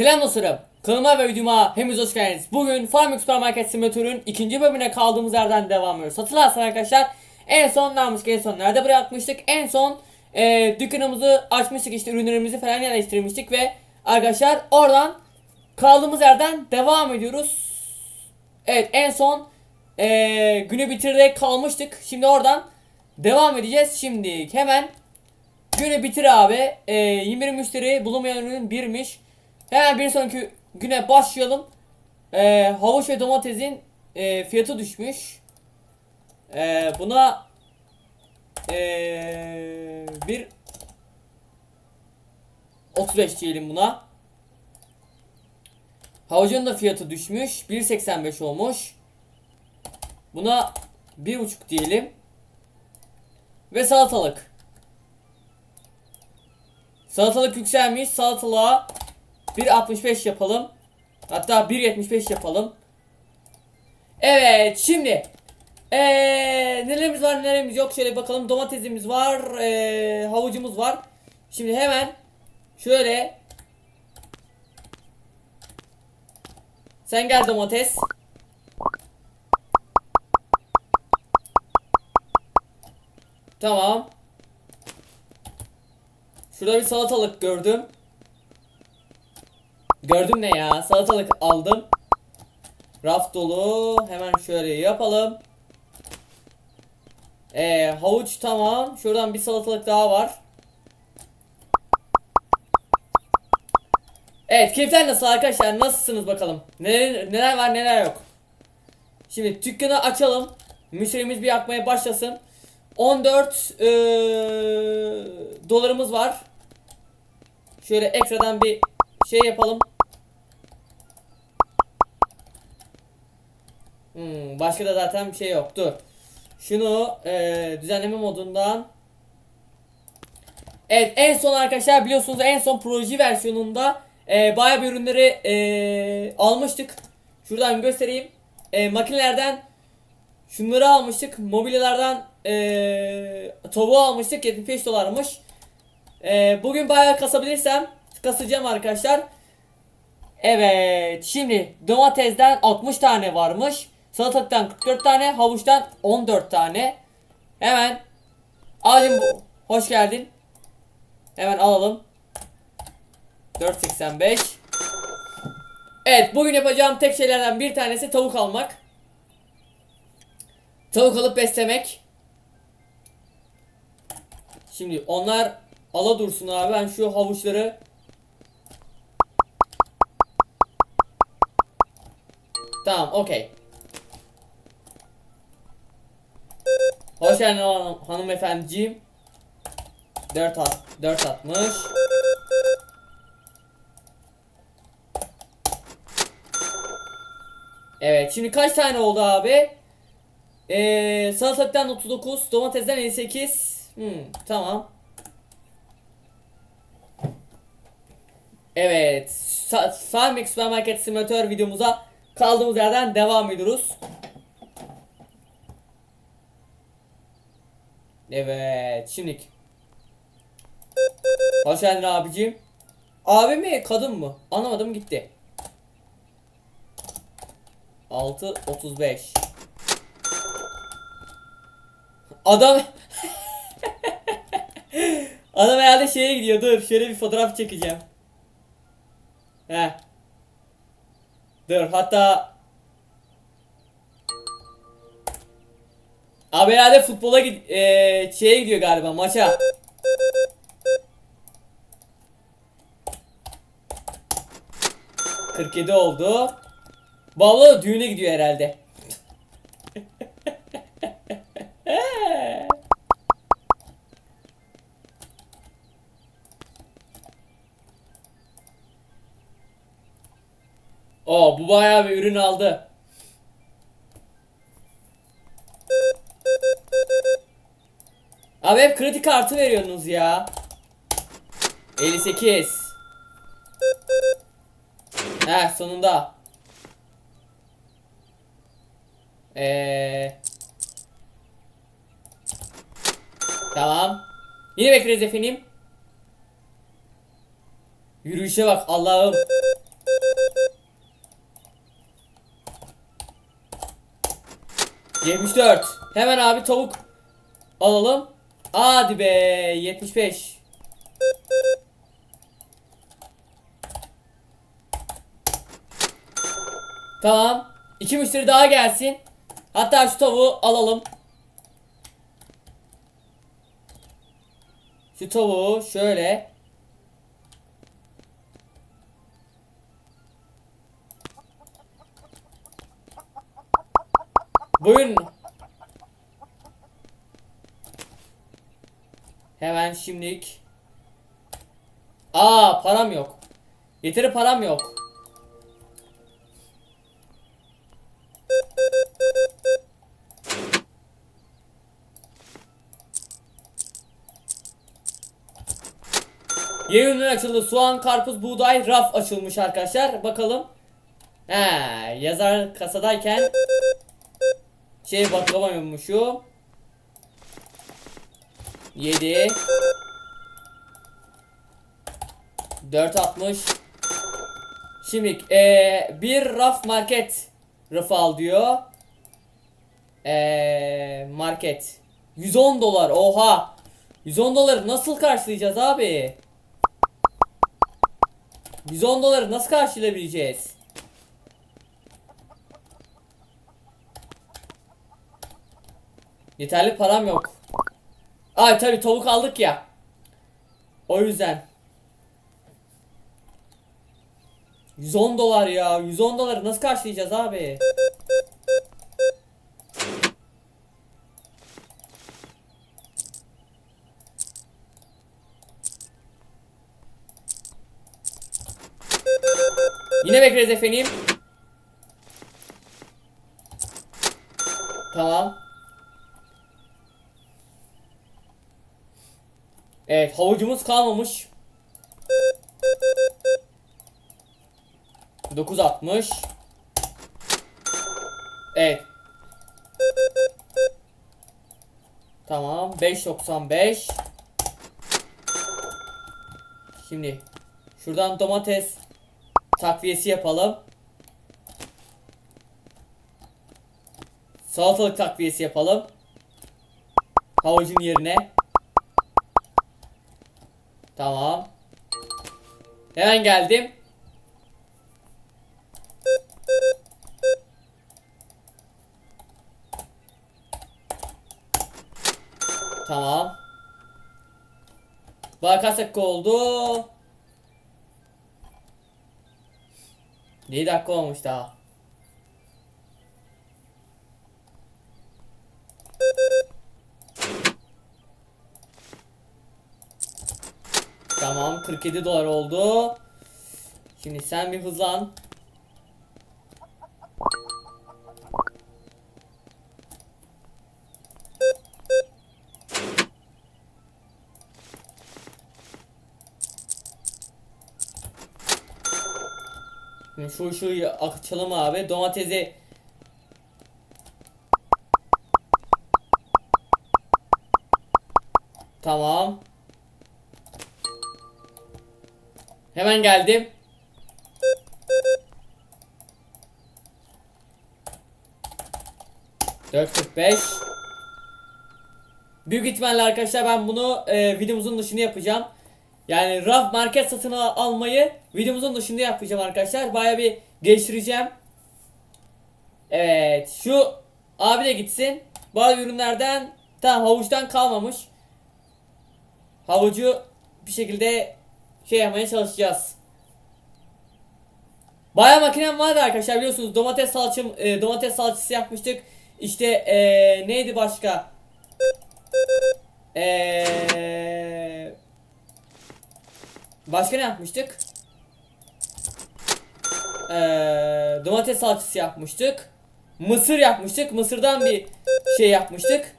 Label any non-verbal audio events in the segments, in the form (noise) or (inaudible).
Selam dostlarım. Kanalıma ve videoma hepiniz hoş geldiniz. Bugün Farming Supermarket Simulator'un ikinci bölümüne kaldığımız yerden devam ediyoruz. Hatırlarsan arkadaşlar en son yapmıştık? En son nerede bırakmıştık? En son e, dükkanımızı açmıştık işte ürünlerimizi falan yerleştirmiştik ve arkadaşlar oradan kaldığımız yerden devam ediyoruz. Evet en son e, günü bitirerek kalmıştık. Şimdi oradan devam edeceğiz. Şimdi hemen Günü bitir abi. Ee, 21 müşteri bulunmayan ürün birmiş. Hemen bir sonraki güne başlayalım. Ee, havuç ve domatesin e, fiyatı düşmüş. Ee, buna ee, bir 35 diyelim buna. Havucun da fiyatı düşmüş. 1.85 olmuş. Buna 1.5 diyelim. Ve salatalık. Salatalık yükselmiş. Salatalığa 1.65 yapalım. Hatta 1.75 yapalım. Evet şimdi ee, nelerimiz var nelerimiz yok şöyle bakalım domatesimiz var ee, havucumuz var şimdi hemen şöyle sen gel domates tamam Şurada bir salatalık gördüm. Gördüm ne ya? Salatalık aldım. Raf dolu. Hemen şöyle yapalım. Ee, havuç tamam. Şuradan bir salatalık daha var. Evet, keyifler nasıl arkadaşlar? Nasılsınız bakalım? Neler, neler var neler yok. Şimdi dükkanı açalım. Müşterimiz bir akmaya başlasın. 14 eee, dolarımız var. Şöyle ekstradan bir şey yapalım. Hmm, başka da zaten bir şey yok. Dur. Şunu eee, düzenleme modundan Evet en son arkadaşlar biliyorsunuz en son proje versiyonunda e, bayağı bir ürünleri e, almıştık. Şuradan göstereyim. E, makinelerden şunları almıştık. Mobilyalardan e, tavuğu almıştık. 75 dolarmış. E, bugün bayağı kasabilirsem kasacağım arkadaşlar. Evet şimdi domatesden 60 tane varmış. Salatalıktan 44 tane. Havuçtan 14 tane. Hemen Alim bu. Hoş geldin. Hemen alalım. 4.85 Evet bugün yapacağım tek şeylerden bir tanesi tavuk almak. Tavuk alıp beslemek. Şimdi onlar ala dursun abi ben şu havuçları Tamam okey. Hoş geldin hanım, hanımefendiciğim. 4 at 4 atmış. Evet şimdi kaç tane oldu abi? Ee, salatalıktan 39, domatesten 58. Hmm, tamam. Evet. Sa- Farming Supermarket Simulator videomuza kaldığımız yerden devam ediyoruz. Evet. Şimdi. Hoş geldin abicim. Abi mi kadın mı? Anlamadım gitti. 6 35 Adam (laughs) Adam herhalde şeye gidiyor. Dur şöyle bir fotoğraf çekeceğim. He. Dur hatta Abi herhalde futbola gid eee şeye gidiyor galiba maça. ...47 oldu. Bu abla da düğüne gidiyor herhalde. (laughs) Oo bu bayağı bir ürün aldı. Abi hep kritik artı veriyorsunuz ya. 58. He sonunda. Eee. Tamam. Yine bekleriz efendim. Yürüyüşe bak Allah'ım. Yirmi dört. Hemen abi tavuk alalım. Hadi be 75. Tamam. İki müşteri daha gelsin. Hatta şu tavuğu alalım. Şu tavuğu şöyle. Buyurun. Hemen şimdilik. Aa param yok. Yeteri param yok. Yeni ürünler açıldı. Soğan, karpuz, buğday, raf açılmış arkadaşlar. Bakalım. He, yazar kasadayken şey bakamıyormuşum. 7 460 Şimdi eee bir raf market rafı al diyor. Eee market 110 dolar oha 110 doları nasıl karşılayacağız abi? 110 doları nasıl karşılayabileceğiz? Yeterli param yok. Ay tabi tavuk aldık ya. O yüzden. 110 dolar ya. 110 doları nasıl karşılayacağız abi? Yine bekleriz efendim. Tamam. Evet havucumuz kalmamış. 960 Evet. Tamam 595 Şimdi Şuradan domates Takviyesi yapalım. Salatalık takviyesi yapalım. Havucun yerine Tamam. Hemen geldim. Tamam. Bak kaç dakika oldu? 7 dakika olmuş daha. Tamam 47 dolar oldu. Şimdi sen bir hızlan. Şimdi şu şu açalım abi. Domatesi Tamam. Hemen geldim. Dört beş. Büyük ihtimalle arkadaşlar ben bunu e, videomuzun dışında yapacağım. Yani raf market satın al- almayı videomuzun dışında yapacağım arkadaşlar. Baya bir geliştireceğim. Evet şu abi de gitsin. Bazı ürünlerden tamam havuçtan kalmamış. Havucu bir şekilde şey yapmaya çalışacağız. Baya makinem vardı arkadaşlar biliyorsunuz domates salçım e, domates salçası yapmıştık. İşte e, neydi başka? E, başka ne yapmıştık? E, domates salçası yapmıştık. Mısır yapmıştık. Mısırdan bir şey yapmıştık.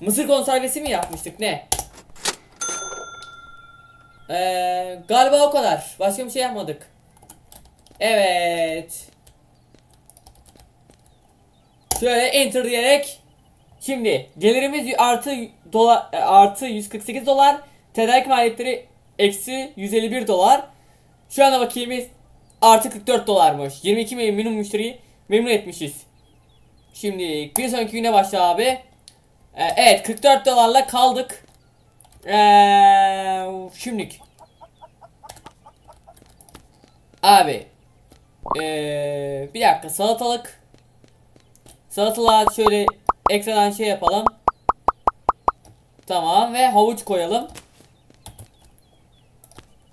Mısır konservesi mi yapmıştık ne? Ee, galiba o kadar. Başka bir şey yapmadık. Evet. Şöyle enter diyerek şimdi gelirimiz artı dolar artı 148 dolar tedarik maliyetleri eksi 151 dolar şu anda bakiyemiz artı 44 dolarmış 22 minimum müşteriyi memnun etmişiz Şimdi bir sonraki güne başla abi. Ee, evet 44 dolarla kaldık. Ee, şimdilik. Abi. Ee, bir dakika salatalık. Salatalığa şöyle ekstradan şey yapalım. Tamam ve havuç koyalım.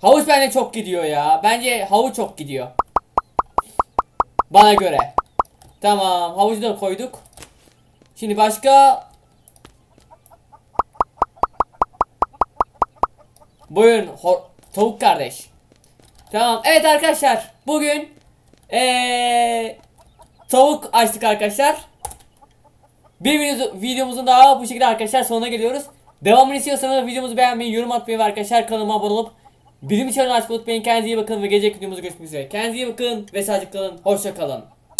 Havuç bence çok gidiyor ya. Bence havuç çok gidiyor. Bana göre. Tamam havucu da koyduk. Şimdi başka Buyurun tavuk kardeş. Tamam evet arkadaşlar bugün ee, tavuk açtık arkadaşlar. Bir video- videomuzun daha bu şekilde arkadaşlar sonuna geliyoruz. Devamını istiyorsanız videomuzu beğenmeyi, yorum atmayı ve arkadaşlar kanalıma abone olup bilim çanını açmayı unutmayın. Kendinize iyi bakın ve gelecek videomuzda görüşmek üzere. Kendinize iyi bakın ve sağlıcakla kalın. Hoşça kalın.